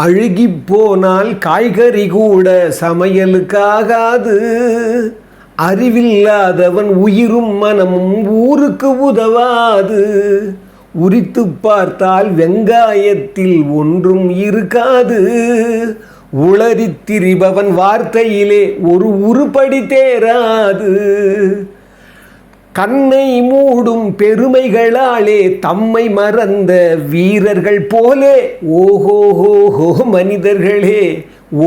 அழுகி போனால் காய்கறி கூட சமையலுக்காகாது. அறிவில்லாதவன் உயிரும் மனமும் ஊருக்கு உதவாது. உரித்து பார்த்தால் வெங்காயத்தில் ஒன்றும் இருக்காது. உளறித் திரிபவன் வார்த்தையிலே ஒரு உருப்படி தேராது. கண்ணை மூடும் பெருமைகளாலே தம்மை மறந்த வீரர்கள் போலே ஓஹோஹோஹோ மனிதர்களே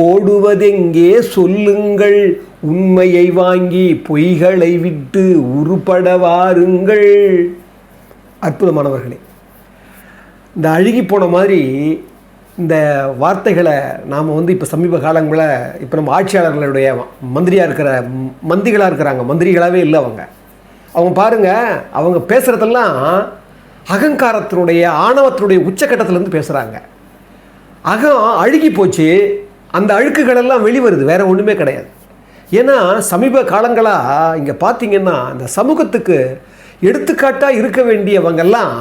ஓடுவதெங்கே சொல்லுங்கள் உண்மையை வாங்கி பொய்களை விட்டு உருப்பட வாருங்கள். அற்புதமானவர்களே இந்த அழுகி போன மாதிரி இந்த வார்த்தைகளை நாம் வந்து இப்போ சமீப காலங்களில் இப்போ நம்ம ஆட்சியாளர்களுடைய மந்திரியாக இருக்கிற மந்திரிகளாக இருக்கிறாங்க மந்திரிகளாகவே இல்லை அவங்க. அவங்க பாருங்க அவங்க பேசுகிறதெல்லாம் அகங்காரத்தினுடைய ஆணவத்தினுடைய உச்சக்கட்டத்திலேருந்து பேசுகிறாங்க அகம் அழுகி போச்சு அந்த அழுக்குகளெல்லாம் வெளிவருது வேறு ஒன்றுமே கிடையாது. ஏன்னா சமீப காலங்களாக இங்கே பார்த்தீங்கன்னா இந்த சமூகத்துக்கு எடுத்துக்காட்டாக இருக்க வேண்டியவங்கெல்லாம்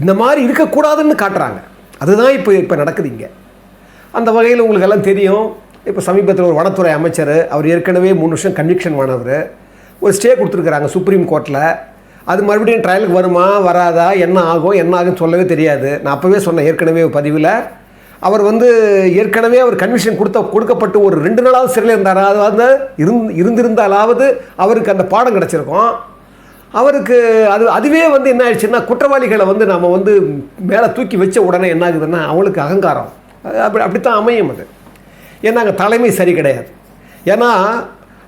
இந்த மாதிரி இருக்கக்கூடாதுன்னு காட்டுறாங்க. அதுதான் இப்போ இப்போ நடக்குது இங்கே. அந்த வகையில் உங்களுக்கு எல்லாம் தெரியும். இப்போ சமீபத்தில் ஒரு வனத்துறை அமைச்சர் அவர் ஏற்கனவே மூணு வருஷம் கன்விக்ஷன் ஆனவர் ஒரு ஸ்டே கொடுத்துருக்குறாங்க சுப்ரீம் கோர்ட்டில் அது மறுபடியும் ட்ரையலுக்கு வருமா வராதா என்ன ஆகும் என்ன ஆகும்னு சொல்லவே தெரியாது. நான் அப்போவே சொன்னேன் ஏற்கனவே பதிவில். அவர் வந்து ஏற்கனவே அவர் கன்விஷன் கொடுத்த கொடுக்கப்பட்டு ஒரு ரெண்டு நாளாவது சிறையில் இருந்தார்? அது வந்து இருந் இருந்திருந்தாலாவது அவருக்கு அந்த பாடம் கிடச்சிருக்கும். அவருக்கு அது அதுவே வந்து என்ன ஆயிடுச்சுன்னா குற்றவாளிகளை வந்து நம்ம வந்து மேலே தூக்கி வச்ச உடனே என்ன ஆகுதுன்னா அவங்களுக்கு அகங்காரம். அப்படி அப்படி அப்படித்தான் அமையும் அது. ஏன்னா அங்கே தலைமை சரி கிடையாது. ஏன்னா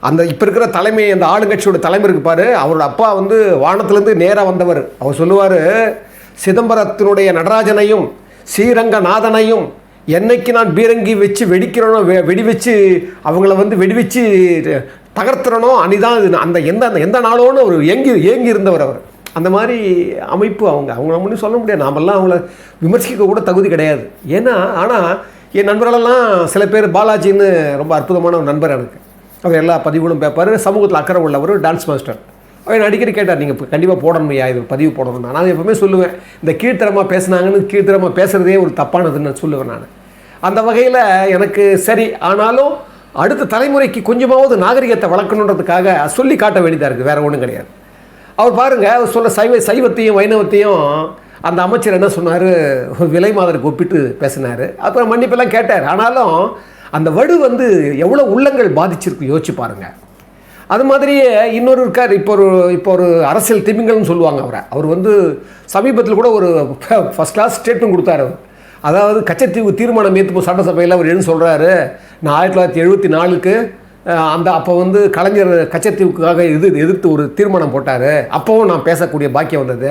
அந்த இப்போ இருக்கிற தலைமை அந்த ஆளுங்கட்சியோட தலைமை இருக்கு பாரு. அவரோட அப்பா வந்து வானத்திலேருந்து நேராக வந்தவர். அவர் சொல்லுவார் சிதம்பரத்தினுடைய நடராஜனையும் ஸ்ரீரங்கநாதனையும் என்னைக்கு நான் பீரங்கி வச்சு வெடிக்கிறனோ வெ- வெடி வச்சு அவங்கள வந்து வெடி வச்சு தகர்த்துறனோ அன்னிதான் இது. அந்த எந்த அந்த எந்த நாளோன்னு ஒரு ஏங்கி ஏங்கி இருந்தவர் அவர். அந்த மாதிரி அமைப்பு அவங்க. அவங்க நம்மளும் சொல்ல முடியாது. நாமெல்லாம் அவங்கள விமர்சிக்க கூட தகுதி கிடையாது. ஏன்னா ஆனால் என் நண்பர்களெல்லாம் சில பேர் பாலாஜின்னு ரொம்ப அற்புதமான ஒரு நண்பர் எனக்கு. அவர் எல்லா பதிவுகளும் பேப்பார். சமூகத்தில் அக்கறை உள்ளவர் டான்ஸ் மாஸ்டர் அவர் அடிக்கடி கேட்டார் நீங்கள் இப்போ கண்டிப்பாக போடணுமையா இது பதிவு போடணும் நான் எப்பவுமே சொல்லுவேன். இந்த கீழ்த்தரமாக பேசுனாங்கன்னு கீழ்த்தரமாக பேசுகிறதே ஒரு தப்பானதுன்னு நான் சொல்லுவேன் நான். அந்த வகையில் எனக்கு சரி ஆனாலும் அடுத்த தலைமுறைக்கு கொஞ்சமாவது நாகரிகத்தை வளர்க்கணுன்றதுக்காக சொல்லி காட்ட வேண்டியதாக இருக்குது வேறு ஒன்றும் கிடையாது. அவர் பாருங்கள் அவர் சொல்ல சைவ சைவத்தையும் வைணவத்தையும் அந்த அமைச்சர் என்ன சொன்னார்? விலை மாதிரி ஒப்பிட்டு பேசினார். அப்புறம் மன்னிப்பெல்லாம் கேட்டார். ஆனாலும் அந்த வடு வந்து எவ்வளோ உள்ளங்கள் பாதிச்சிருக்கு யோசிச்சு பாருங்கள் அது மாதிரியே இன்னொரு இருக்கார் இப்போ ஒரு இப்போ ஒரு அரசியல் திமிங்கல்னு சொல்லுவாங்க அவரை. அவர் வந்து சமீபத்தில் கூட ஒரு ஃபஸ்ட் கிளாஸ் ஸ்டேட்மெண்ட் கொடுத்தாரு அதாவது கச்சத்தீவு தீர்மானம் ஏற்றுப்போ சட்டசபையில் அவர் என்ன சொல்கிறாரு நான் ஆயிரத்தி தொள்ளாயிரத்தி எழுபத்தி நாலுக்கு அந்த அப்போ வந்து கலைஞர் கச்சத்தீவுக்காக இது எதிர்த்து ஒரு தீர்மானம் போட்டார். அப்போவும் நான் பேசக்கூடிய பாக்கியம் வந்தது.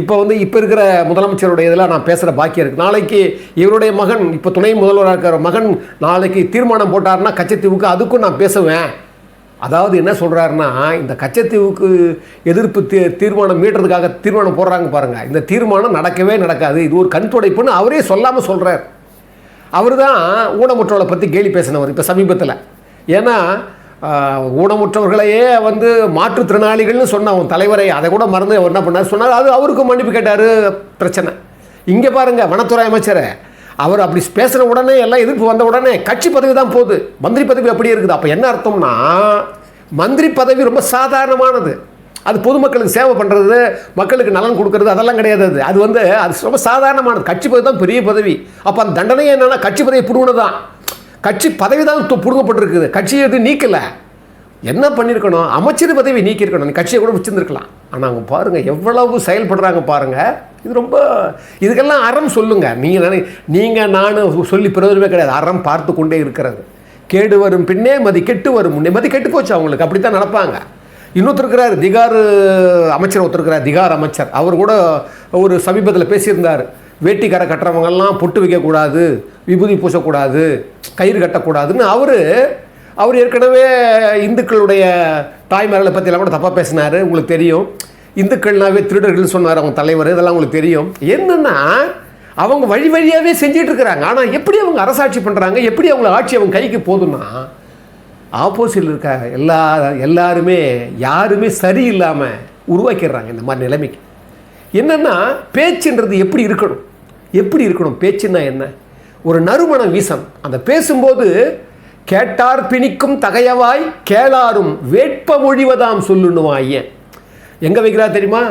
இப்போ வந்து இப்போ இருக்கிற முதலமைச்சருடைய இதில் நான் பேசுகிற பாக்கியம் இருக்குது நாளைக்கு இவருடைய மகன் இப்போ துணை முதல்வராக இருக்கிற மகன் நாளைக்கு தீர்மானம் போட்டாருன்னா கச்சத்தீவுக்கு அதுக்கும் நான் பேசுவேன். அதாவது என்ன சொல்கிறாருன்னா இந்த கச்சத்தீவுக்கு எதிர்ப்பு தீ தீர்மானம் மீட்டுறதுக்காக தீர்மானம் போடுறாங்க பாருங்கள் இந்த தீர்மானம் நடக்கவே நடக்காது. இது ஒரு கண் துடைப்புன்னு அவரே சொல்லாமல் சொல்கிறார் அவர் தான் ஊனமுற்றோளை பற்றி கேலி பேசினவர் இப்போ சமீபத்தில். ஏன்னா ஊனமுற்றவர்களையே வந்து மாற்றுத்திறனாளிகள்னு சொன்ன அவன் தலைவரை அதை கூட மறந்து அவர் என்ன பண்ணார்? சொன்னார் அது அவருக்கும் மன்னிப்பு கேட்டார் பிரச்சனை. இங்கே பாருங்கள் வனத்துறை அமைச்சரை அவர் அப்படி பேசுகிற உடனே எல்லாம் எதிர்ப்பு வந்த உடனே கட்சி பதவி தான் போகுது. மந்திரி பதவி அப்படி இருக்குது. அப்போ என்ன அர்த்தம்னா மந்திரி பதவி ரொம்ப சாதாரணமானது. அது பொதுமக்களுக்கு சேவை பண்ணுறது மக்களுக்கு நலன் கொடுக்கறது அதெல்லாம் கிடையாது அது. அது வந்து அது ரொம்ப சாதாரணமானது. கட்சி பதவி தான் பெரிய பதவி. அப்போ அந்த தண்டனையே என்னென்னா கட்சி பதவி பிடுங்கினது தான் கட்சி பதவி தான் து- கட்சியை எதுவும் நீக்கலை. என்ன பண்ணியிருக்கணும் அமைச்சர் பதவி நீக்கியிருக்கணும். நீ கட்சியை கூட வச்சுருந்துருக்கலாம். ஆனால் அவங்க பாருங்கள் எவ்வளவு செயல்படுறாங்க பாருங்கள் இது ரொம்ப இதுக்கெல்லாம் அறம் சொல்லுங்கள் நீங்கள் நினை நீங்கள் நான் சொல்லி பிரயோஜனமே கிடையாது. அறம் பார்த்து கொண்டே இருக்கிறது. கேடு வரும் பின்னே மதி கெட்டு வரும் முன்னே. மதி கெட்டு போச்சு அவங்களுக்கு. அப்படி தான் நடப்பாங்க. இன்னொருத்தர் இருக்கிறார் திகார் அமைச்சர் ஒருத்தர் இருக்கிறார் திகார் அமைச்சர். அவர் கூட ஒரு சமீபத்தில் பேசியிருந்தார். வேட்டி கட்டுறவங்கெல்லாம் பொட்டு வைக்கக்கூடாது விபூதி பூசக்கூடாது. கயிறு கட்டக்கூடாதுன்னு அவர் அவர் ஏற்கனவே இந்துக்களுடைய தாய்மார்களை பற்றியெல்லாம் கூட தப்பாக பேசினார் உங்களுக்கு தெரியும். இந்துக்கள்னாவே திருடர்கள்னு சொன்னார் அவங்க தலைவர் இதெல்லாம் உங்களுக்கு தெரியும். என்னென்னா அவங்க வழி வழியாகவே செஞ்சிட்டு இருக்கிறாங்க ஆனால் எப்படி அவங்க அரசாட்சி பண்ணுறாங்க எப்படி அவங்க ஆட்சி அவங்க கைக்கு போகுதுன்னா ஆப்போசிட்டில் இருக்க எல்லா எல்லாருமே யாருமே சரியில்லாமல் உருவாக்கிடுறாங்க இந்த மாதிரி நிலைமைக்கு. என்னென்னா பேச்சுன்றது எப்படி இருக்கணும்? எப்படி இருக்கணும்? பேச்சுன்னா என்ன? ஒரு நறுமணம் வீசம். அந்த பேசும்போது கேட்டார் பிணிக்கும் தகையவாய் கேளாரும் வேட்ப மொழிவதாம் சொல்லுணுவாய் எங்கே வைக்கிறா தெரியுமா?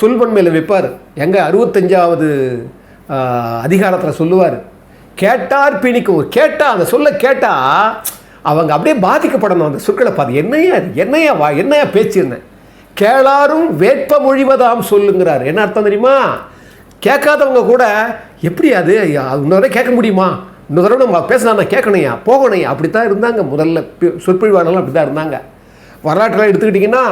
சொல்வன்மையில் வைப்பார். எங்கே? அறுபத்தஞ்சாவது அதிகாரத்தில் சொல்லுவார். கேட்டார் பிணிக்கும் கேட்டால் அந்த சொல்ல கேட்டால் அவங்க அப்படியே பாதிக்கப்படணும் அந்த சொற்களை பார்த்து. என்னையா அது என்னையா வா? என்னையா பேச்சுன்னு கேளாரும் வேட்ப மொழிவதாம் சொல்லுங்கிறார். என்ன அர்த்தம் தெரியுமா? கேட்காதவங்க கூட எப்படி அது? இன்னொரு கேட்க முடியுமா? இன்னொரு தடவை நம்ம பேசினா கேட்கணையா போகணையா அப்படி தான் இருந்தாங்க. முதல்ல சொற்பொழிவாளர்கள் அப்படி தான் இருந்தாங்க. வரலாற்றெல்லாம் எடுத்துக்கிட்டிங்கன்னா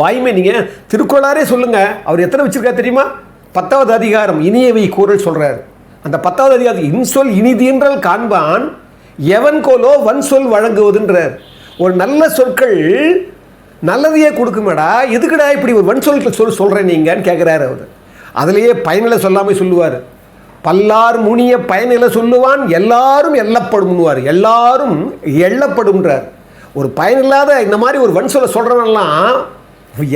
வாய்மை நீங்கள் திருக்குறளாரே சொல்லுங்கள் அவர் எத்தனை வச்சுருக்கா தெரியுமா? பத்தாவது அதிகாரம் இனியவை கூறல் சொல்கிறார் அந்த பத்தாவது அதிகாரம் இன்சொல் இனிதீன்றல் காண்பான் எவன் கோலோ வன் சொல் வழங்குவதுன்றார். ஒரு நல்ல சொற்கள் நல்லதையே கொடுக்குமேடா. எதுக்குடா இப்படி ஒரு வன் சொல் சொல் சொல்கிறேன் நீங்கன்னு கேட்குறாரு அவர். அதுலேயே பயனில் சொல்லாமல் சொல்லுவார். பல்லார் முனிய பயனில் சொல்லுவான் எல்லாரும் எல்லப்படும்னுவார் எல்லாரும் எள்ளப்படும்ன்றார். ஒரு பயனில்லாத இந்த மாதிரி ஒரு வன் சொல்ல சொல்கிறவனெல்லாம்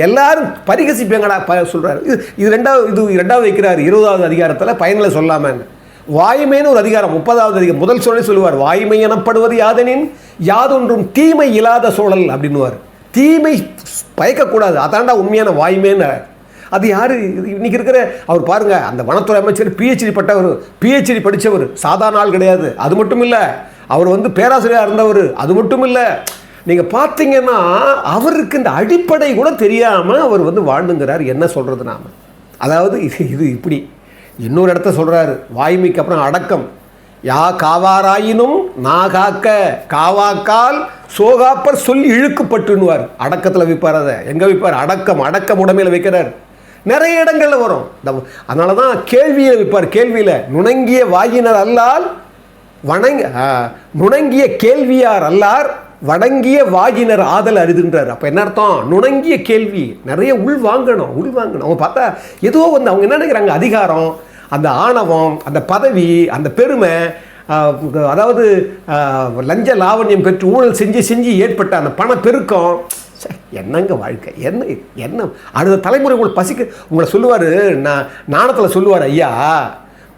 எல்லாரும் பரிகசிப்பேங்கடா ப சொல்கிறாரு இது இது ரெண்டாவது இது ரெண்டாவது வைக்கிறார் இருபதாவது அதிகாரத்தில் பயனில் சொல்லாமல் வாய்மைன்னு ஒரு அதிகாரம் முப்பதாவது அதிகாரம் முதல் சொல்லை சொல்லுவார் வாய்மை எனப்படுவது யாதெனின் யாதொன்றும் தீமை இல்லாத சூழல் அப்படின்னுவார். தீமை பயக்கக்கூடாது. அதான்டா உண்மையான வாய்மைன்னு. அது யார்? இன்றைக்கி இருக்கிற அவர் பாருங்க அந்த வனத்துறை அமைச்சர் பிஹெச்டி பட்டவர் பிஹெச்டி படித்தவர் சாதாரண ஆள் கிடையாது. அது மட்டும் இல்லை அவர் வந்து பேராசிரியராக இருந்தவர் அது மட்டும் இல்லை நீங்கள் பார்த்தீங்கன்னா அவருக்கு இந்த அடிப்படை கூட தெரியாமல் அவர் வந்து வாழ்ந்துங்கிறார். என்ன சொல்கிறது நாம்? அதாவது இது இது இப்படி. இன்னொரு இடத்த சொல்கிறாரு வாய்மைக்கு அப்புறம் அடக்கம். யா காவாராயினும் நாகாக்க காவாக்கால் சோகாப்பர் சொல்லி இழுக்குப்பட்டுன்னுவார். அடக்கத்தில் வைப்பார் அதை. எங்கே வைப்பார்? அடக்கம் அடக்கம் உடமையில் வைக்கிறார். நிறைய இடங்களில் வரும். அதனால தான் கேள்வியை இருப்பார் கேள்வியில். நுணங்கிய வாயினர் அல்லால் வணங்க நுணங்கிய கேள்வியார் அல்லார் வணங்கிய வாகினர் ஆதல் அரிதுன்றார். அப்போ என்ன அர்த்தம்? நுணங்கிய கேள்வி. நிறைய உள் வாங்கணும் உள் வாங்கணும். அவங்க பார்த்தா ஏதோ வந்து அவங்க என்ன நினைக்கிறாங்க? அதிகாரம் அந்த ஆணவம் அந்த பதவி அந்த பெருமை அதாவது லஞ்ச லாவண்யம் பெற்று ஊழல் செஞ்சு செஞ்சு ஏற்பட்ட அந்த பண ச்சே, என்னங்க வாழ்க்கை? என்ன என்ன? அடுத்த தலைமுறை உங்களுக்கு பசிக்க உங்களை சொல்லுவார் நான் நாணத்தில் சொல்லுவார் ஐயா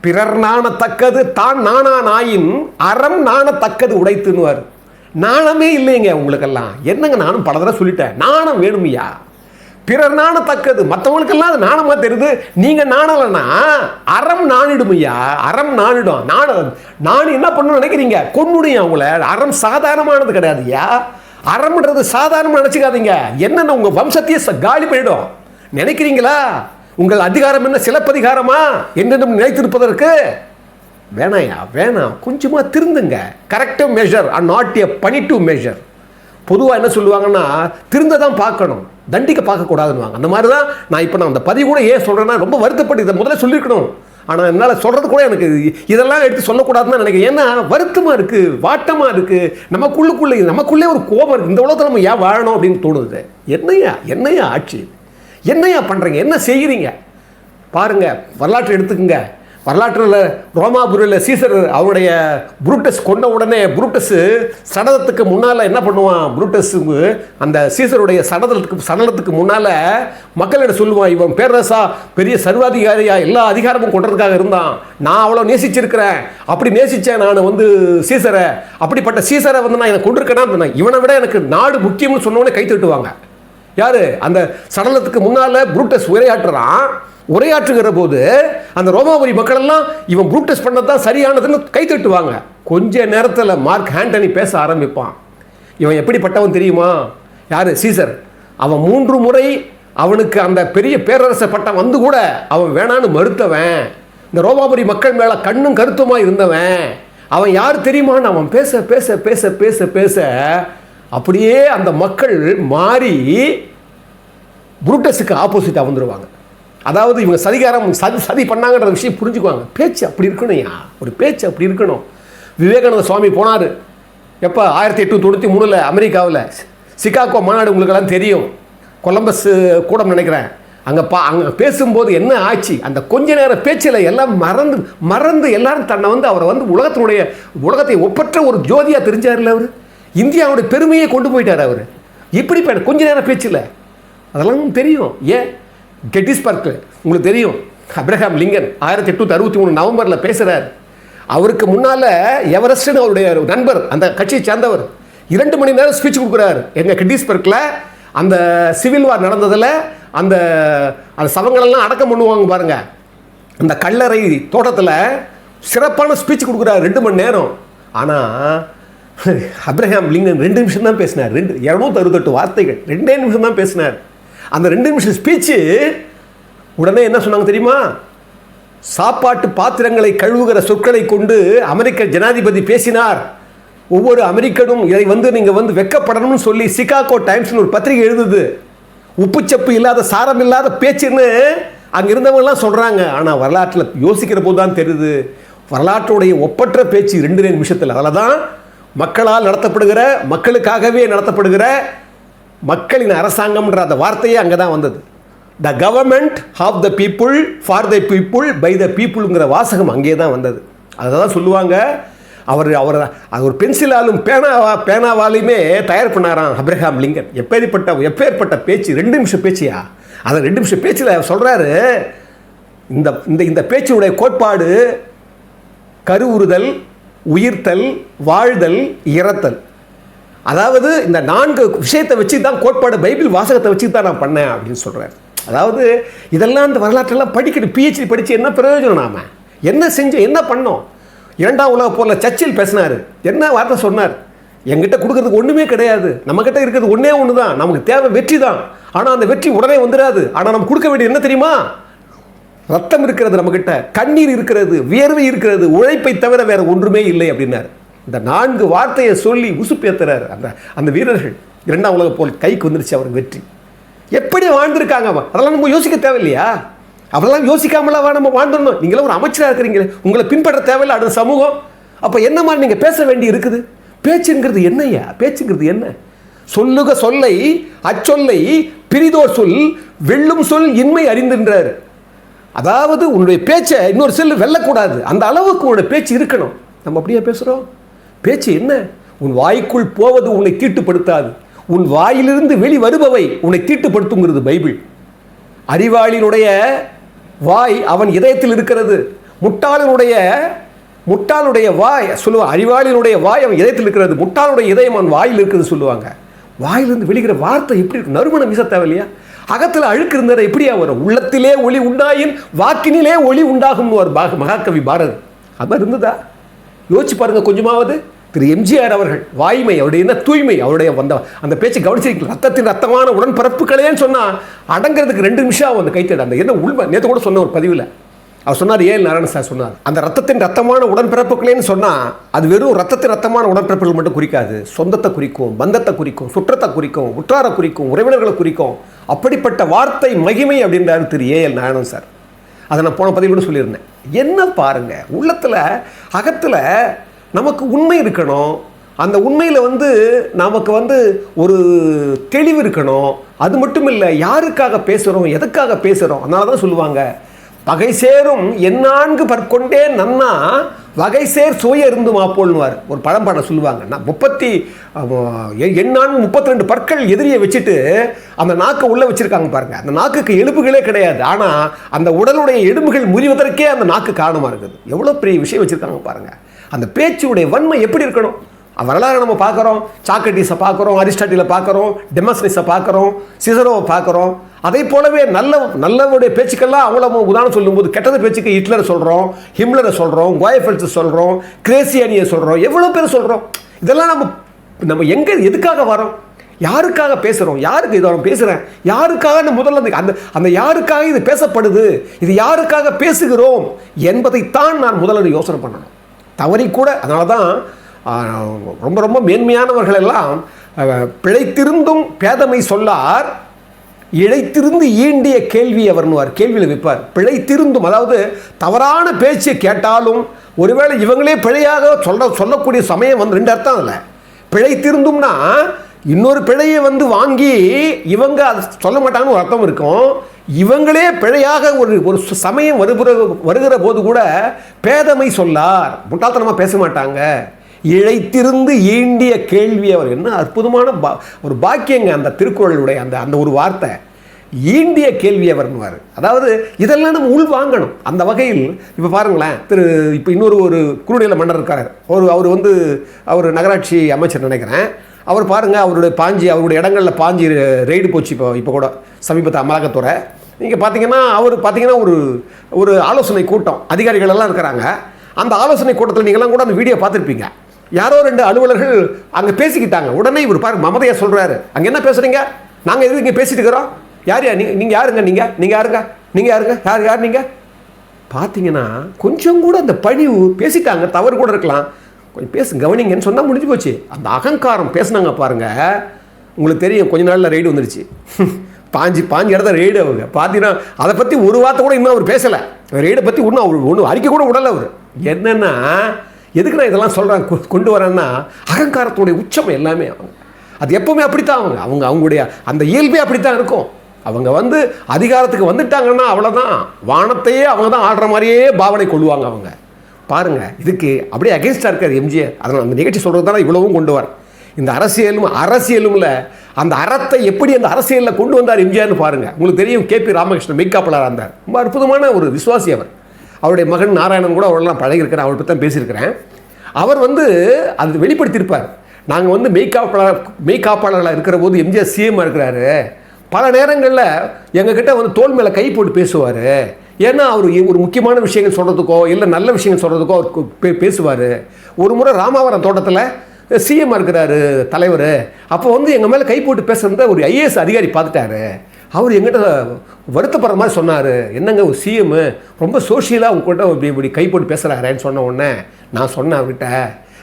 பிறர் நாணத்தக்கது தான் நாணா நாயின் அறம் நாணத்தக்கது உடைத்துன்னுவார். நாணமே இல்லைங்க உங்களுக்கெல்லாம். என்னங்க நானும் பல தடவை சொல்லிட்டேன் நாணம் வேணுமையா. பிறர் நாணத்தக்கது மற்றவங்களுக்கெல்லாம் அது நாணமா தெரியுது. நீங்கள் நாணலைன்னா அறம் நாணிடுமையா. அறம் நாணிடும். நாண நான் என்ன பண்ணணும்னு நினைக்கிறீங்க? கொன்னுடும் அவங்கள அறம் சாதாரணமானது கிடையாதுயா. அறம்ன்றது சாதாரணமாக நினச்சிக்காதீங்க. என்னென்ன உங்கள் வம்சத்தையே ச- காலி பண்ணிடும். நினைக்கிறீங்களா? உங்கள் அதிகாரம் என்ன சிலப்பதிகாரமா? என்னென்னும் நினைத்திருப்பதற்கு வேணாயா? வேணாம். கொஞ்சமாக திருந்துங்க. Corrective measure and not a punitive measure பொதுவாக என்ன சொல்லுவாங்கன்னா திருந்த தான் பார்க்கணும். தண்டிக்க பார்க்கக்கூடாதுன்னுவாங்க. அந்த மாதிரி தான் நான் இப்போ நான் அந்த பதிவு கூட ஏன் சொல்கிறேன்னா ரொம்ப வருத்தப்பட்டு இதை முதல்ல சொல்லியிருக்கணும். ஆனால் என்னால் சொல்கிறது கூட எனக்கு இதெல்லாம் எடுத்து சொல்லக்கூடாதுன்னு நினைக்கிறேன். ஏன்னா வருத்தமாக இருக்குது வாட்டமாக இருக்குது நமக்குள்ளுக்குள்ளே நமக்குள்ளே ஒரு கோபம் இருக்குது இந்த உலகத்தில் நம்ம ஏன் வாழணும் அப்படின்னு தோணுது. என்னையா என்னையா ஆட்சி? என்னையா பண்ணுறீங்க என்ன செய்கிறீங்க பாருங்கள் வரலாற்றை எடுத்துக்கோங்க. வரலாற்றில் ரோமாபுரியில் சீசர் அவருடைய புரூட்டஸ் கொண்ட உடனே புரூட்டஸ் சடலத்துக்கு முன்னால் என்ன பண்ணுவான்? புரூட்டஸு அந்த சீசருடைய சடலத்துக்கு சடலத்துக்கு முன்னால் மக்களிடம் சொல்லுவான் இவன் பேரரசா பெரிய சர்வாதிகாரியா எல்லா அதிகாரமும் கொண்டதுக்காக இருந்தான். நான் அவ்வளோ நேசிச்சிருக்கிறேன். அப்படி நேசித்தேன் நான் வந்து சீசரை. அப்படிப்பட்ட சீசரை வந்து நான் எனக்கு கொண்டிருக்கேன்னா இவனை விட எனக்கு நாடு முக்கியம்னு சொன்னோடனே கை தட்டுவாங்க. யாரு? அந்த சடலத்துக்கு முன்னால் புரூட்டஸ் உரையாற்றுறான். உரையாற்றுகிற போது அந்த ரோமாபுரி மக்கள் எல்லாம் இவன் புரூட்டஸ் பண்ணதான் சரியானதுன்னு கை தட்டுவாங்க. கொஞ்ச நேரத்தில் மார்க் ஹேண்டனி பேச ஆரம்பிப்பான். இவன் எப்படிப்பட்டவன் தெரியுமா? யார்? சீசர். அவன் மூன்று முறை அவனுக்கு அந்த பெரிய பேரரச பட்டம் வந்து கூட அவன் வேணான்னு மறுத்தவன். இந்த ரோமாபுரி மக்கள் மேலே கண்ணும் கருத்துமா இருந்தவன். அவன் யார் தெரியுமான்னு அவன் பேச பேச பேச பேச பேச அப்படியே அந்த மக்கள் மாறி புரூட்டஸுக்கு ஆப்போசிட்டாக வந்துடுவாங்க அதாவது இவங்க சதிகாரம் சதி சதி பண்ணாங்கன்ற விஷயம் புரிஞ்சுக்குவாங்க. பேச்சு அப்படி இருக்கணும்யா ஒரு பேச்சு அப்படி இருக்கணும். விவேகானந்த சுவாமி போனார். எப்போ ஆயிரத்தி எட்டு தொண்ணூற்றி மூணில் அமெரிக்காவில். சிகாகோ மாநாடு உங்களுக்கெல்லாம் தெரியும். கொலம்பஸ் கூடம் நினைக்கிறேன். அங்கே பா அங்கே பேசும்போது என்ன ஆச்சு? அந்த கொஞ்ச நேர பேச்சில் எல்லாம் மறந்து மறந்து எல்லாரும் தன்னை வந்து அவரை வந்து உலகத்தினுடைய உலகத்தை ஒப்பற்ற ஒரு ஜோதியாக தெரிஞ்சார்ல அவர்? இந்தியாவோட பெருமையை கொண்டு போயிட்டார் அவர். இப்படி கொஞ்ச நேரம் பேச்சில். அதெல்லாம் தெரியும். ஏன் கெட்டிஸ்பர்க் உங்களுக்கு தெரியும். அப்ரஹாம் லிங்கன் ஆயிரத்தி எட்நூற்றி அறுபத்தி மூணு நவம்பரில் பேசுகிறார் அவருக்கு முன்னால் எவரெஸ்ட்னு அவருடைய நண்பர் அந்த கட்சியை சேர்ந்தவர் இரண்டு மணி நேரம் ஸ்பீச் கொடுக்குறாரு. எங்கள் கிட்டிஸ்பர்க்கில் அந்த சிவில் வார் நடந்ததில் அந்த அந்த சவங்களெல்லாம் அடக்கம் பண்ணுவாங்க பாருங்கள் அந்த கல்லறை தோட்டத்தில் சிறப்பான ஸ்பீச் கொடுக்குறாரு ரெண்டு மணி நேரம். ஆனால் அப்ரஹாம் லிங்கன் ரெண்டு நிமிஷம் தான் பேசினார். ரெண்டு இரநூத்தி அறுபத்தெட்டு வார்த்தைகள். ரெண்டே நிமிஷம் தான் பேசினார். அந்த ரெண்டு நிமிஷம் ஸ்பீச்சு உடனே என்ன சொன்னாங்க தெரியுமா? சாப்பாட்டு பாத்திரங்களை கழுவுகிற சொற்களை கொண்டு அமெரிக்க ஜனாதிபதி பேசினார். ஒவ்வொரு அமெரிக்கனும் இதை வந்து நீங்கள் வந்து வெக்கப்படணும்னு சொல்லி சிகாகோ டைம்ஸ்னு ஒரு பத்திரிகை எழுதுது. உப்புச்சப்பு இல்லாத சாரம் இல்லாத பேச்சுன்னு அங்கே இருந்தவங்கலாம் சொல்கிறாங்க ஆனால் வரலாற்றில் யோசிக்கிற போது தான் தெரியுது. வரலாற்றுடைய ஒப்பற்ற பேச்சு ரெண்டு நிமிஷத்தில். அதில் தான் மக்களால் நடத்தப்படுகிற மக்களுக்காகவே நடத்தப்படுகிற மக்களின் அரசாங்கம்ன்ற அந்த வார்த்தையே அங்கே தான் வந்தது. The government of the people for the people by the பீப்புளுங்கிற வாசகம் அங்கே தான் வந்தது. அதை தான் சொல்லுவாங்க. அவர் அவர் அது ஒரு பென்சிலாலும் பேனாவா பேனாவாலையுமே தயார் பண்ணாராம் அப்ரஹாம் லிங்கன். எப்பேற்பட்ட எப்பேற்பட்ட பேச்சு ரெண்டு நிமிஷம் பேச்சியா? அதை ரெண்டு நிமிஷம் பேச்சில் சொல்கிறாரு இந்த இந்த இந்த பேச்சினுடைய கோட்பாடு கருவுறுதல் உயிர்த்தல் வாழ்தல் இறத்தல். அதாவது இந்த நான்கு விஷயத்தை வச்சு தான் கோட்பாடு பைபிள் வாசகத்தை வச்சு தான் நான் பண்ணேன் அப்படின்னு சொல்கிறார் அதாவது இதெல்லாம் இந்த வரலாற்றெல்லாம் படிக்கணும் பிஹெச்டி படித்து என்ன பிரயோஜனம் நாம்? என்ன செஞ்சோம் என்ன பண்ணோம்? இரண்டாம் உலக போரில் சர்ச்சில் பேசினார். என்ன வார்த்தை சொன்னார்? எங்கிட்ட கொடுக்கறதுக்கு ஒன்றுமே கிடையாது. நம்மக்கிட்ட இருக்கிறது ஒன்றே ஒன்று தான் நமக்கு தேவை வெற்றி தான் ஆனால் அந்த வெற்றி உடனே வந்துடாது ஆனால் நம்ம கொடுக்க வேண்டியது என்ன தெரியுமா? ரத்தம் இருக்கிறது நம்மக்கிட்ட கண்ணீர் இருக்கிறது வியர்வை இருக்கிறது உழைப்பை தவிர வேறு ஒன்றுமே இல்லை அப்படின்னார். இந்த நான்கு வார்த்தையை சொல்லி உசுப்பேத்துறாரு அந்த அந்த வீரர்கள். இரண்டாம் உலக போல் கைக்கு வந்துருச்சு அவருக்கு வெற்றி. எப்படி வாழ்ந்திருக்காங்க அவன்? அதெல்லாம் நம்ம யோசிக்க தேவையில்லையா? அவரெல்லாம் யோசிக்காமலவா நம்ம வாழ்ந்துடணும் நீங்களும் ஒரு அமைச்சராக இருக்கிறீங்களே. உங்களை பின்பற்ற தேவையில்லை அடுத்த சமூகம். அப்போ என்ன மாதிரி நீங்கள் பேச வேண்டி இருக்குது? பேச்சுங்கிறது என்னய்யா பேச்சுங்கிறது என்ன? சொல்லுக சொல்லை அச்சொல்லை பிரிதோர் சொல் வெல்லும் சொல் இன்மை அறிந்துன்றார். அதாவது உன்னுடைய பேச்சை இன்னொரு செல்லு வெல்லக்கூடாது. அந்த அளவுக்கு உன்னுடைய பேச்சு இருக்கணும். நம்ம அப்படியே பேசுகிறோம் பேச்சு என்ன? உன் வாய்க்குள் போவது உன்னை தீட்டுப்படுத்தாது. உன் வாயிலிருந்து வெளி வருபவை உன்னை தீட்டுப்படுத்துங்கிறது பைபிள். அறிவாளினுடைய வாய் அவன் இதயத்தில் இருக்கிறது. முட்டாளனுடைய முட்டாளுடைய வாய் சொல்லுவான் அறிவாளினுடைய வாய் அவன் இதயத்தில் இருக்கிறது. முட்டாளுடைய இதயம் அவன் வாயில் இருக்கிறது சொல்லுவாங்க. வாயிலிருந்து வெளிக்கிற வார்த்தை எப்படி இருக்கு? நறுமணம் வீச தேவையில்லையா? அகத்தில் அழுக்கு இருந்ததை எப்படியா வரும்? உள்ளத்திலே ஒளி உண்டாயின் வாக்கினிலே ஒளி உண்டாகும்னு ஒரு பாக மகாகவி பாரதி அது இருந்ததா? யோசிச்சு பாருங்க கொஞ்சமாவது. திரு எம்ஜிஆர் அவர்கள் வாய்மை அவருடைய என்ன தூய்மை அவருடைய வந்த அந்த பேச்சை கவனிச்சிருக்கீங்க ரத்தத்தின் ரத்தமான உடன்பரப்புகளேன்னு சொன்னால் அடங்கிறதுக்கு ரெண்டு நிமிஷம் ஆகும் அந்த கைத்தேட அந்த என்ன உள்மை நேற்று கூட சொன்ன ஒரு பதிவில். அவர் சொன்னார் ஏல் நாராயண சார் சொன்னார்? அந்த ரத்தத்தின் ரத்தமான உடன்பிறப்புகளேன்னு சொன்னால் அது வெறும் ரத்தத்தின் ரத்தமான உடன்பிறப்புகள் மட்டும் குறிக்காது. சொந்தத்தை குறிக்கும் பந்தத்தை குறிக்கும் சுற்றத்தை குறிக்கும் உற்றாரை குறிக்கும் உறவினர்களை குறிக்கும். அப்படிப்பட்ட வார்த்தை மகிமை அப்படின்றாரு திரு ஏஎல் நாராயணன் சார். அதை நான் போன பதிவு கூட சொல்லியிருந்தேன். என்ன பாருங்கள் உள்ளத்தில் அகத்தில் நமக்கு உண்மை இருக்கணும். அந்த உண்மையில் வந்து நமக்கு வந்து ஒரு தெளிவு இருக்கணும். அது மட்டும் இல்லை யாருக்காக பேசுகிறோம் எதுக்காக பேசுகிறோம் அதனால தான் சொல்லுவாங்க. பகை சேரும் என்னான்கு பற்கொண்டே நன்னா வகை சேர் சுவைய இருந்து மாப்போல்னுவார் ஒரு பழம்பாட சொல்லுவாங்க. நான் முப்பத்தி எண்ணான்கு முப்பத்தி ரெண்டு பற்கள் எதிரியை வச்சுட்டு அந்த நாக்கை உள்ளே வச்சுருக்காங்க பாருங்கள் அந்த நாக்குக்கு எலும்புகளே கிடையாது. ஆனால் அந்த உடலுடைய எலும்புகள் முறிவதற்கே அந்த நாக்கு காரணமாக இருக்குது. எவ்வளோ பெரிய விஷயம் வச்சுருக்காங்க பாருங்கள் அந்த பேச்சுடைய வன்மை எப்படி இருக்கணும்? வரலாறு நம்ம பார்க்குறோம். சாக்ரட்டிஸை பார்க்குறோம் அரிஸ்டாட்டிலை பார்க்குறோம் டெமஸ்னிஸை பார்க்குறோம் சிசரோவை பார்க்குறோம். அதே போலவே நல்ல நல்லவருடைய பேச்சுக்கெல்லாம் அவங்கள உதாரணம் சொல்லும்போது கெட்டது பேச்சுக்கு ஹிட்லரை சொல்கிறோம் ஹிம்லரை சொல்கிறோம் கோயஃபெல்ஸை சொல்கிறோம் கிரேசியானியை சொல்கிறோம் எவ்வளோ பேர் சொல்கிறோம் இதெல்லாம் நம்ம நம்ம எங்கே எதுக்காக வரோம் யாருக்காக பேசுகிறோம் யாருக்கு இதை பேசுகிறேன் யாருக்காக இந்த முதல்ல அந்த- அந்த அந்த யாருக்காக இது பேசப்படுது? இது யாருக்காக பேசுகிறோம்? என்பதைத்தான் நான் முதல்ல யோசனை பண்ணணும். தவறி கூட அதனால தான் ரொம்ப ரொம்ப மேன்மையானவர்கள் எல்லாம் பிழைத்திருந்தும் பேதமை சொல்லார் இழைத்திருந்து ஈண்டிய கேள்வி அவர்னுவார் கேள்வியில் வைப்பார். பிழைத்திருந்தும் அதாவது தவறான பேச்சை கேட்டாலும் ஒருவேளை இவங்களே பிழையாக சொல்ல சொல்லக்கூடிய சமயம் வந்து ரெண்டு அர்த்தம் இல்லை பிழைத்திருந்தும்னா இன்னொரு பிழையை வந்து வாங்கி இவங்க அதை சொல்ல மாட்டாங்கன்னு ஒரு அர்த்தம் இருக்கும். இவங்களே பிழையாக ஒரு ஒரு சமயம் வருகிற வருகிற போது கூட பேதமை சொல்லார். முட்டாள்தனமாக பேச மாட்டாங்க. இழைத்திருந்து ஈண்டிய கேள்வி அவர். என்ன அற்புதமான பா ஒரு பாக்கியங்க அந்த திருக்குறளுடைய அந்த அந்த ஒரு வார்த்தை. ஈண்டிய கேள்வி அவர்னுவார் அதாவது இதெல்லாம் நம்ம உள் வாங்கணும். அந்த வகையில் இப்போ பாருங்களேன் திரு இப்போ இன்னொரு ஒரு குறுநில மன்னர் இருக்கார். ஒரு அவர் வந்து அவர் நகராட்சி அமைச்சர் நினைக்கிறேன். அவர் பாருங்கள் அவருடைய பாஞ்சி அவருடைய இடங்களில் பாஞ்சி ரெய்டு போச்சு இப்போ இப்போ கூட சமீபத்தை அமலாக்கத்துறை. நீங்கள் பார்த்தீங்கன்னா அவர் பார்த்தீங்கன்னா ஒரு ஒரு ஆலோசனை கூட்டம். அதிகாரிகள் எல்லாம் இருக்கிறாங்க. அந்த ஆலோசனை கூட்டத்தில் நீங்கள்லாம் கூட அந்த வீடியோ பார்த்துருப்பீங்க. யாரோ ரெண்டு அலுவலர்கள் அங்கே பேசிக்கிட்டாங்க. உடனே இவர் பாருங்க மமதையா சொல்கிறாரு அங்கே என்ன பேசுகிறீங்க நாங்கள் எதுவும் இங்கே பேசிட்டு இருக்கிறோம்? யார் யார் நீங்கள் நீங்கள் யாருங்க? நீங்கள் நீங்கள் யாருங்க? நீங்கள் யாருங்க? யார் யார் நீங்கள் பார்த்தீங்கன்னா கொஞ்சம் கூட அந்த பணிவு பேசிட்டாங்க. தவறு கூட இருக்கலாம். கொஞ்சம் பேசு கவனிங்கன்னு சொன்னால் முடிஞ்சு போச்சு. அந்த அகங்காரம் பேசுனாங்க பாருங்க. உங்களுக்கு தெரியும் கொஞ்ச நாளில் ரைடு வந்துருச்சு. பாஞ்சு பாஞ்சு இடத்த ரைடு அவங்க. பார்த்தீங்கன்னா அதை பற்றி ஒரு வார்த்தை கூட இன்னும் அவர் பேசலை. ரைடை பற்றி ஒன்றும் அவர் ஒன்றும் அறிக்கை கூட விடலை அவர். என்னென்னா எதுக்கு நான் இதெல்லாம் சொல்கிறேன் கொண்டு வரேன்னா அகங்காரத்துடைய உச்சம் எல்லாமே அவங்க. அது எப்போவுமே அப்படித்தான் அவங்க. அவங்க அவங்களுடைய அந்த இயல்பே அப்படித்தான் இருக்கும். அவங்க வந்து அதிகாரத்துக்கு வந்துட்டாங்கன்னா அவ்வளோதான் வானத்தையே அவங்க தான் ஆடுற மாதிரியே பாவனை கொள்ளுவாங்க அவங்க. பாருங்க இதுக்கு அப்படியே அகேன்ஸ்டாக இருக்கார் எம்ஜிஆர். அதனால் அந்த நிகழ்ச்சி சொல்கிறது தான் இவ்வளவும் கொண்டு வர இந்த அரசியலும் அரசியலும்ல அந்த அறத்தை எப்படி அந்த அரசியலில் கொண்டு வந்தார் எம்ஜிஆர்னு பாருங்கள் உங்களுக்கு தெரியும் கேபி ராமகிருஷ்ணன் மெய்காப்பலராக இருந்தார். ரொம்ப அற்புதமான ஒரு விசுவாசி அவர். அவருடைய மகன் நாராயணன் கூட அவரெல்லாம் பழகிருக்கிறேன் அவரை பற்றி தான் பேசியிருக்கிறேன். அவர் வந்து அது வெளிப்படுத்தியிருப்பார். நாங்கள் வந்து மெய்காப்பாளர் மெய்காப்பாளர்களாக இருக்கிற போது எம்ஜிஆர் சிஎம்மாக இருக்கிறாரு. பல நேரங்களில் எங்ககிட்ட வந்து தோல் மேலே கை போட்டு பேசுவார். ஏன்னா அவர் ஒரு முக்கியமான விஷயங்கள் சொல்கிறதுக்கோ இல்லை நல்ல விஷயங்கள் சொல்கிறதுக்கோ அவர் பே பேசுவார். ஒரு முறை ராமாவரம் தோட்டத்தில் சிஎம்மாக இருக்கிறாரு தலைவர். அப்போ வந்து எங்கள் மேலே கை போட்டு பேசுகிறத ஒரு ஐஏஎஸ் அதிகாரி பார்த்துட்டாரு. அவர் எங்கிட்ட வருத்தப்படுற மாதிரி சொன்னார். என்னங்க ஒரு சிஎம் ரொம்ப சோஷியலாக உங்ககிட்ட இப்படி இப்படி கை போட்டு பேசுகிறாரேன்னு சொன்ன உடனே நான் சொன்னேன் அவர்கிட்ட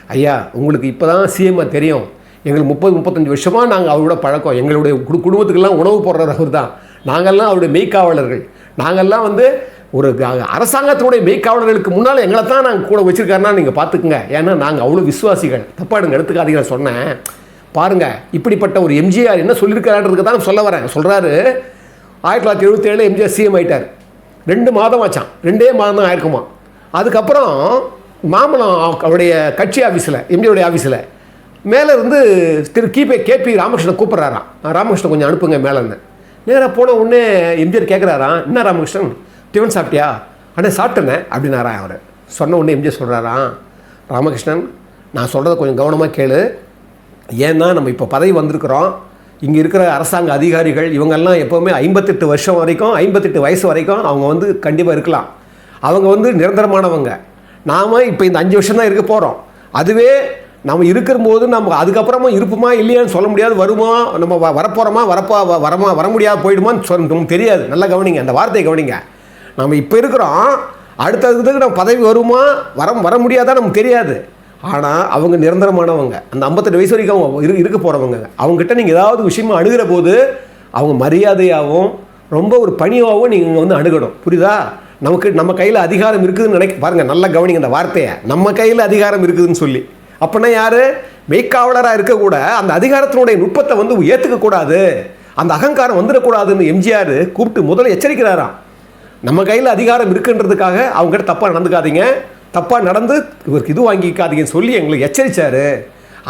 ஐயா உங்களுக்கு இப்போ தான் சிஎம்மாக தெரியும். எங்களுக்கு முப்பது முப்பத்தஞ்சு வருஷமாக நாங்கள் அவரோட பழக்கம். எங்களுடைய குடு குடும்பத்துக்கெல்லாம் உணவு போடுறவர் அவர் தான் நாங்கள்லாம் அவருடைய மெய்க்காவலர்கள். நாங்கள்லாம் வந்து ஒரு க- அரசாங்கத்தினுடைய மெய்க்காவலர்களுக்கு முன்னால் எங்களை தான் நாங்கள் கூட வச்சுருக்காருன்னா நீங்கள் பார்த்துக்குங்க. ஏன்னா நாங்கள் அவ்வளோ விசுவாசிகள். தப்பாடுங்க எடுத்துக்காதீங்க சொன்னேன். பாருங்க இப்படிப்பட்ட ஒரு எம்ஜிஆர் என்ன சொல்லியிருக்காருன்றதுக்கு தான் சொல்ல வரேன். சொல்கிறாரு ஆயிரத்தி தொள்ளாயிரத்தி எழுபத்தேழு எம்ஜிஆர் சிஎம் ஆயிட்டார். ரெண்டு மாதம் ஆச்சான் ரெண்டே மாதம் தான் ஆயிருக்குமா. அதுக்கப்புறம் மாமலம் அவருடைய கட்சி ஆஃபீஸில் எம்ஜிஆருடைய ஆஃபீஸில் மேலே இருந்து திரு கிபே கேபி ராமகிருஷ்ணன் கூப்பிட்றாராம் ராமகிருஷ்ணன் கொஞ்சம் அனுப்புங்க மேலேருந்து நேராக போன உடனே எம்ஜிஆர் கேட்குறாராம் என்ன ராமகிருஷ்ணன்? டிஃபன் சாப்பிட்டியா? அண்ணே சாப்பிட்டேனே அப்படின்னாரா அவர். சொன்ன உடனே எம்ஜிஆர் சொல்கிறாராம் ராமகிருஷ்ணன் நான் சொல்கிறத கொஞ்சம் கவனமாக கேளு. ஏன்னா நம்ம இப்போ பதவி வந்திருக்கிறோம். இங்கே இருக்கிற அரசாங்க அதிகாரிகள் இவங்கெல்லாம் எப்போவுமே ஐம்பத்தெட்டு வருஷம் வரைக்கும் ஐம்பத்தெட்டு வயசு வரைக்கும் அவங்க வந்து கண்டிப்பாக இருக்கலாம். அவங்க வந்து நிரந்தரமானவங்க. நாம் இப்போ இந்த அஞ்சு வருஷம் தான் இருக்க போகிறோம் அதுவே நம்ம இருக்கும்போது நம்ம அதுக்கப்புறமா இருப்போமா இல்லையான்னு சொல்ல முடியாது. வருமா நம்ம வரப்போகிறோமா வரப்போ வ- வரமா வர முடியாது போயிடுமான்னு சொல் நமக்கு தெரியாது. நல்லா கவனிங்க அந்த வார்த்தையை கவனிங்க. நம்ம இப்போ இருக்கிறோம். அடுத்ததுக்கு நம்ம பதவி வருமா வர வர முடியாதா நமக்கு தெரியாது. ஆனால் அவங்க நிரந்தரமானவங்க. அந்த ஐம்பத்தெட்டு வயசு வரைக்கும் அவங்க இரு இருக்க போகிறவங்க அவங்ககிட்ட நீங்கள் ஏதாவது விஷயமா அணுகிற போது அவங்க மரியாதையாகவும் ரொம்ப ஒரு பணியாகவும் நீங்கள் வந்து அணுகணும். புரியுதா? நமக்கு நம்ம கையில் அதிகாரம் இருக்குதுன்னு நினைக்க பாருங்கள் நல்லா கவனிங்க அந்த வார்த்தையை. நம்ம கையில் அதிகாரம் இருக்குதுன்னு சொல்லி. அப்படின்னா யார்? மெய்க்காவலராக இருக்கக்கூட அந்த அதிகாரத்தினுடைய நுட்பத்தை வந்து ஏற்றுக்கக்கூடாது அந்த அகங்காரம் வந்துடக்கூடாதுன்னு எம்ஜிஆர் கூப்பிட்டு முதல்ல எச்சரிக்கிறாராம். நம்ம கையில் அதிகாரம் இருக்குன்றதுக்காக அவங்ககிட்ட தப்பாக நடந்துக்காதீங்க. தப்பாக நடந்து இவருக்கு இது வாங்கிக்காதீங்கன்னு சொல்லி எங்களுக்கு எச்சரித்தார்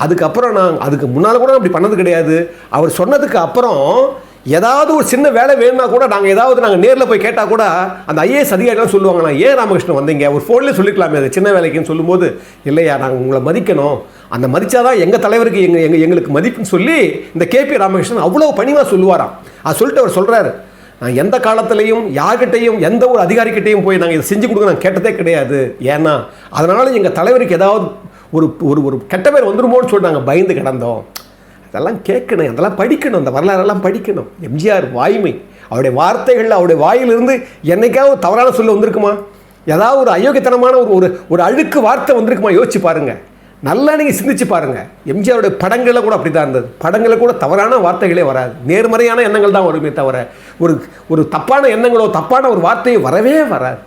அதுக்கப்புறம் நான் அதுக்கு முன்னால் கூட அப்படி பண்ணது கிடையாது. அவர் சொன்னதுக்கு அப்புறம் ஏதாவது ஒரு சின்ன வேலை வேணும்னா கூட நாங்கள் ஏதாவது நாங்கள் நேரில் போய் கேட்டால் கூட அந்த ஐஏஎஸ் அதிகாரிலாம் சொல்லுவாங்க நான் ஏன் ராமகிருஷ்ணன் வந்தீங்க? ஒரு ஃபோன்லேயே சொல்லிக்கலாமே அது சின்ன வேலைக்குன்னு சொல்லும்போது. இல்லையா நாங்கள் உங்களை மதிக்கணும். அந்த மதித்தாதான் எங்கள் தலைவருக்கு எங்கள் எங்கள் எங்களுக்கு மதிப்புன்னு சொல்லி இந்த கேபி ராமகிருஷ்ணன் அவ்வளோ பணிவாக சொல்லுவாராம். அது சொல்லிட்டு அவர் சொல்கிறாரு நான் எந்த காலத்திலையும் யார்கிட்டையும் எந்த ஒரு அதிகாரிக்கிட்டையும் போய் நாங்கள் இதை செஞ்சு கொடுக்க நான் கேட்டதே கிடையாது. ஏன்னா அதனால் எங்கள் தலைவருக்கு ஏதாவது ஒரு ஒரு ஒரு கெட்ட பேர் வந்துருமோன்னு சொல்லி நாங்கள் பயந்து கிடந்தோம். அதெல்லாம் கேட்கணும் அதெல்லாம் படிக்கணும் அந்த வரலாறெல்லாம் படிக்கணும். எம்ஜிஆர் வாய்மை அவருடைய வார்த்தைகள் அவருடைய வாயிலிருந்து என்னைக்காவது தவறான சொல்ல வந்திருக்குமா? ஏதாவது ஒரு அயோக்கியத்தனமான ஒரு ஒரு ஒரு அழுக்கு வார்த்தை வந்திருக்குமா? யோசிச்சு பாருங்கள் நல்லா நீங்கள் சிந்திச்சு பாருங்கள் எம்ஜிஆருடைய படங்களில் கூட அப்படி தான் இருந்தது. படங்களில் கூட தவறான வார்த்தைகளே வராது. நேர்மறையான எண்ணங்கள் தான் வருமே தவிர ஒரு ஒரு தப்பான எண்ணங்களோ தப்பான ஒரு வார்த்தையோ வரவே வராது.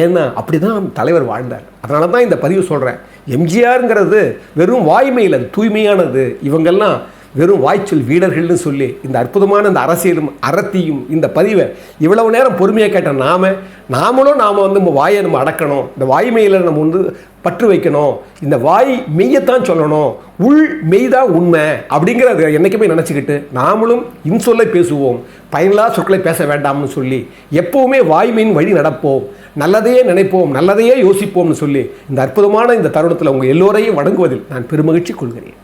ஏன்னா அப்படி தான் தலைவர் வாழ்ந்தார். அதனால தான் இந்த பதிவு சொல்கிறேன் எம்ஜிஆருங்கிறது வெறும் வாய்மையில் அது தூய்மையானது. இவங்கெல்லாம் வெறும் வாய்ச்சொல் வீடர்கள்னு சொல்லி இந்த அற்புதமான இந்த அரசியலும் அறத்தியும் இந்த பதிவை இவ்வளவு நேரம் பொறுமையாக கேட்ட நாம நாமளும் நாம் வந்து நம்ம வாயை நம்ம அடக்கணும். இந்த வாய்மையில் நம்ம வந்து பற்று வைக்கணும். இந்த வாய் மெய்யத்தான் சொல்லணும். உள் மெய்தான் உண்மை அப்படிங்கிறத என்றைக்குமே நினச்சிக்கிட்டு நாமளும் இன்சொல்லை பேசுவோம். பயனில்லா சொற்களை பேச வேண்டாம்னு சொல்லி எப்போவுமே வாய்மையின் வழி நடப்போம். நல்லதையே நினைப்போம் நல்லதையே யோசிப்போம்னு சொல்லி இந்த அற்புதமான இந்த தருணத்தில் உங்கள் எல்லோரையும் வணங்குவதில் நான் பெருமகிழ்ச்சி கொள்கிறேன்.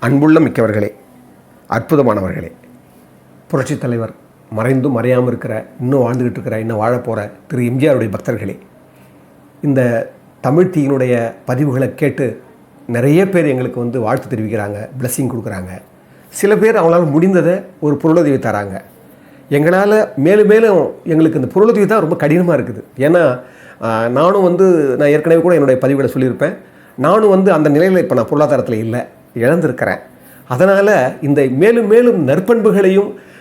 அன்புள்ள மிக்கவர்களே அற்புதமானவர்களே புரட்சித் தலைவர் மறைந்தும் மறையாமல் இருக்கிற இன்னும் வாழ்ந்துக்கிட்டு இருக்கிற இன்னும் வாழப்போகிற திரு எம்ஜிஆருடைய பக்தர்களே இந்த தமிழ் தீயினுடைய பதிவுகளை கேட்டு நிறைய பேர் எங்களுக்கு வந்து வாழ்த்து தெரிவிக்கிறாங்க பிளெஸ்ஸிங் கொடுக்குறாங்க. சில பேர் அவங்களால முடிந்ததை ஒரு பொருளுதவி தராங்க. எங்களால் மேலும் மேலும் எங்களுக்கு இந்த பொருளுதவி தான் ரொம்ப கடினமாக இருக்குது. ஏன்னா நானும் வந்து நான் ஏற்கனவே கூட என்னுடைய பதிவுகளை சொல்லியிருப்பேன். நானும் வந்து அந்த நிலையில் இப்போ நான் பொருளாதாரத்தில் இல்லை இழந்திருக்கிறேன். அதனால் இந்த மேலும் மேலும் நற்பண்புகளையும்